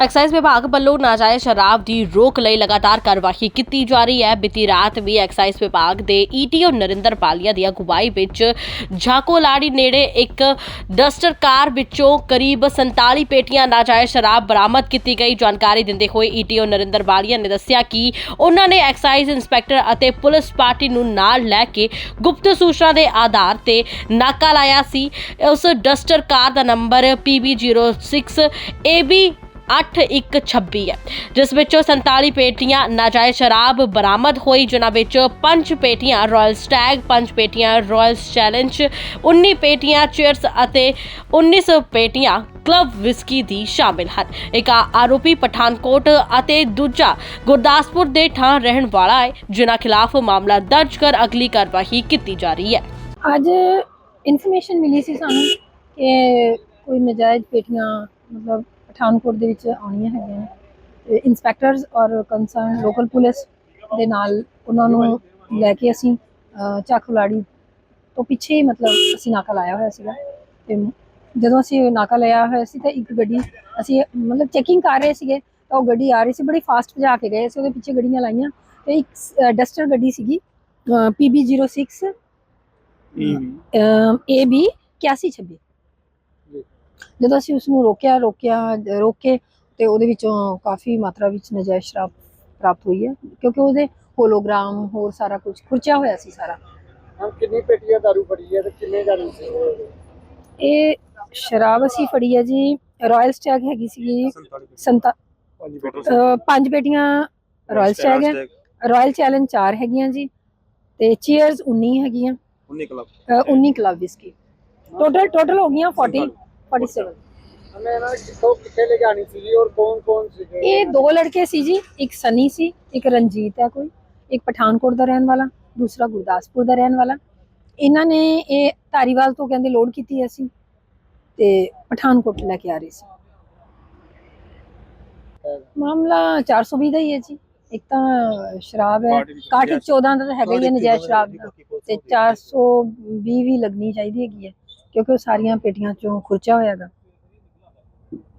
Exercise ਵਿਭਾਗ ਵੱਲੋਂ ਨਾਜਾਇਜ਼ ਸ਼ਰਾਬ ਦੀ ਰੋਕ ਲਈ ਲਗਾਤਾਰ ਕਾਰਵਾਈ ਕੀਤੀ ਜਾ ਰਹੀ ਹੈ। ਬੀਤੀ ਰਾਤ ਵੀ ਐਕਸਾਈਜ਼ ਵਿਭਾਗ ਦੇ ਈਟੀਓ ਨਰਿੰਦਰ ਪਾਲੀਆ ਦੀ ਅਗਵਾਈ ਵਿੱਚ ਝਾਕੋਲਾੜੀ ਨੇੜੇ ਇੱਕ ਡਸਟਰ ਕਾਰ ਵਿੱਚੋਂ ਕਰੀਬ 47 ਪੇਟੀਆਂ ਨਾਜਾਇਜ਼ ਸ਼ਰਾਬ ਬਰਾਮਦ ਕੀਤੀ ਗਈ। ਜਾਣਕਾਰੀ ਦਿੰਦੇ ਹੋਏ ਈਟੀਓ ਨਰਿੰਦਰ ਬਾਲੀਆ ਨੇ ਦੱਸਿਆ ਕਿ ਉਹਨਾਂ ਨੇ ਐਕਸਾਈਜ਼ ਇੰਸਪੈਕਟਰ ਅਤੇ ਪੁਲਿਸ ਪਾਰਟੀ ਨੂੰ ਨਾਲ ਲੈ ਕੇ ਗੁਪਤ ਸੂਚਨਾ ਦੇ ਆਧਾਰ ਤੇ ਨਾਕਾ ਲਾਇਆ ਸੀ। ਉਸ ਡਸਟਰ ਕਾਰ ਦਾ ਨੰਬਰ PB06 AB 8126 ਹੈ। ਜਿਸ ਵਿੱਚੋਂ 47 ਪੇਟੀਆਂ ਨਾਜਾਇਜ਼ ਸ਼ਰਾਬ ਬਰਾਮਦ ਹੋਈ, ਜਿਨ੍ਹਾਂ ਵਿੱਚ 5 ਪੇਟੀਆਂ ਰਾਇਲ ਸਟੈਗ 5 ਪੇਟੀਆਂ ਰਾਇਲ ਚੈਲੰਜ 19 ਪੇਟੀਆਂ ਚੀਅਰਸ ਅਤੇ 19 ਪੇਟੀਆਂ ਕਲੱਬ ਵਿਸਕੀ ਦੀ ਸ਼ਾਮਿਲ ਹਨ। ਇੱਕ ਆਰੋਪੀ ਪਠਾਨਕੋਟ ਅਤੇ ਦੂਜਾ ਗੁਰਦਾਸਪੁਰ ਦੇ ਥਾਂ ਰਹਿਣ ਵਾਲਾ ਹੈ, ਜਿਨ੍ਹਾਂ ਖਿਲਾਫ ਮਾਮਲਾ ਦਰਜ ਕਰ ਅਗਲੀ ਕਾਰਵਾਈ ਕੀਤੀ ਜਾ ਰਹੀ ਹੈ। ਅੱਜ ਇਨਫੋਰਮੇਸ਼ਨ ਮਿਲੀ ਸੀ ਸਾਨੂੰ ਕਿ ਕੋਈ ਨਜਾਇਜ਼ ਪੇਟੀਆਂ, ਮਤਲਬ ਪਠਾਨਕੋਟ ਦੇ ਵਿੱਚ ਆਉਣੀਆਂ ਹੈਗੀਆਂ ਨੇ। ਤੇ ਇੰਸਪੈਕਟਰਸ ਔਰ ਕੰਸਰਨ ਲੋਕਲ ਪੁਲਿਸ ਦੇ ਨਾਲ ਉਹਨਾਂ ਨੂੰ ਲੈ ਕੇ ਅਸੀਂ ਅਹ, ਚੱਕਲਾੜੀ ਤੋਂ ਪਿੱਛੇ ਹੀ ਮਤਲਬ ਅਸੀਂ ਨਾਕਾ ਲਾਇਆ ਹੋਇਆ ਸੀਗਾ। ਤੇ ਜਦੋਂ ਅਸੀਂ ਨਾਕਾ ਲਾਇਆ ਹੋਇਆ ਸੀ ਤਾਂ ਇੱਕ ਗੱਡੀ ਅਸੀਂ ਮਤਲਬ ਚੈਕਿੰਗ ਕਰ ਰਹੇ ਸੀਗੇ ਤਾਂ ਉਹ ਗੱਡੀ ਆ ਰਹੀ ਸੀ ਬੜੀ ਫਾਸਟ ਭਜਾ ਕੇ ਗਏ ਸੀ ਉਹਦੇ ਪਿੱਛੇ ਗੱਡੀਆਂ ਲਾਈਆਂ ਤੇ ਇੱਕ ਡਸਟਰ ਗੱਡੀ ਸੀਗੀ PB06 ਏ ਬੀ 8126 ਜਦੋਂ ਅਸੀਂ ਉਸ ਨੂੰ ਰੋਕਿਆ ਰੋਕਿਆ ਰੋਕ ਤੇ ਉਹਦੇ ਵਿੱਚੋਂ ਕਾਫੀ ਮਾਤਰਾ ਵਿੱਚ ਨਜਾਇਜ਼ ਸ਼ਰਾਬ ਪ੍ਰਾਪਤ ਹੋਈ ਹੈ ਕਿਉਂਕਿ ਉਹਦੇ ਹੋਲੋਗ੍ਰਾਮ ਹੋਰ ਸਾਰਾ ਕੁਝ ਖੁਰਚਿਆ ਹੋਇਆ ਸੀ ਸਾਰਾ। ਹਾਂ ਕਿੰਨੀ ਪੇਟੀਆਂ ਦਾਰੂ ਫੜੀ ਹੈ ਤੇ ਕਿੰਨੇ ਦਾਰੂ ਸੀ ਇਹ ਸ਼ਰਾਬ ਅਸੀਂ ਫੜੀ ਹੈ ਜੀ ਰਾਇਲ ਸਟੈਗ ਹੈਗੀ ਸੀ ਸੰਤਾ ਪੰਜ ਪੇਟੀ ਅਹ ਪੰਜ ਬੇਟੀਆਂ ਰਾਇਲ ਸਟੈਗ ਹੈ ਰਾਇਲ ਚੈਲੰਜ ਚਾਰ ਹੈਗੀਆਂ ਜੀ ਤੇ ਚੀਅਰਸ 19 ਹੈਗੀਆਂ। 19 club uh 19 club whisky total total ਹੋ ਗਈਆਂ 40 47 ਹਮੇ ਨਾ ਕਿੱਥੋਂ ਕਿੱਥੇ ਲੈ ਜਾਣੀ ਸੀ ਔਰ ਕੌਣ ਕੌਣ ਸੀਗੇ? ਇਹ ਦੋ ਲੜਕੇ ਸੀ ਜੀ ਇੱਕ ਸਨੀ ਸੀ ਇੱਕ ਰਣਜੀਤ ਹੈ ਕੋਈ ਇੱਕ ਪਠਾਨਕੋਟ ਦਾ ਰਹਿਣ ਵਾਲਾ ਦੂਸਰਾ ਗੁਰਦਾਸਪੁਰ ਦਾ ਰਹਿਣ ਵਾਲਾ। ਇਹਨਾਂ ਨੇ ਇਹ ਧਾਰੀਵਾਲ ਤੋਂ ਕਹਿੰਦੇ ਲੋਡ ਕੀਤੀ ਅਸੀਂ ਤੇ ਪਠਾਨਕੋਟ ਲੈ ਕੇ ਆ ਰਹੇ ਸੀ। ਮਾਮਲਾ 420 ਦਾ ਹੀ ਹੈ ਜੀ। ਇੱਕ ਤਾਂ ਸ਼ਰਾਬ ਹੈ ਕਾਠੀ 14 ਦਾ ਤਾਂ ਹੈਗਾ ਹੀ ਹੈ ਨਜਾਇਜ਼ ਸ਼ਰਾਬ ਦਾ। ਤੇ 420 ਵੀ ਲੱਗਣੀ ਚਾਹੀਦੀ ਹੈਗੀ ਹੈ। ਕਿਉਂਕਿ ਉਹ ਸਾਰੀਆਂ ਪੇਟੀਆਂ ਚੋਂ ਖੁਰਚਾ ਹੋਇਆਗਾ